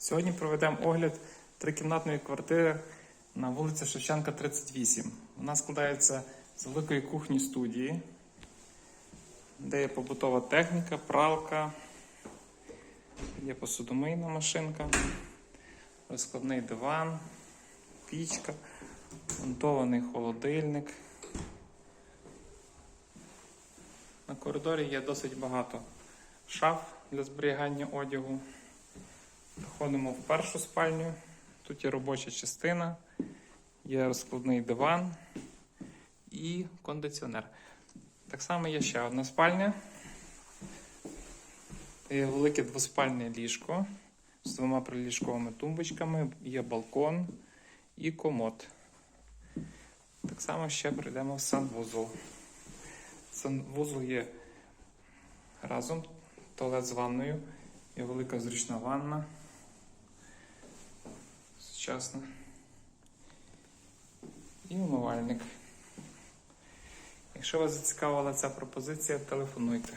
Сьогодні проведемо огляд трикімнатної квартири на вулиці Шевченка, 38. Вона складається з великої кухні студії, де є побутова техніка, пралка, є посудомийна машинка, розкладний диван, пічка, монтований холодильник. На коридорі є досить багато шаф для зберігання одягу. Проходимо в першу спальню. Тут є робоча частина, є розкладний диван і кондиціонер. Так само є ще одна спальня. Є велике двоспальне ліжко з двома приліжковими тумбочками, є балкон і комод. Так само ще прийдемо в санвузол. Санвузол є разом, туалет з ванною, є велика зручна ванна. Сучасна. І умивальник. Якщо вас зацікавила ця пропозиція, телефонуйте.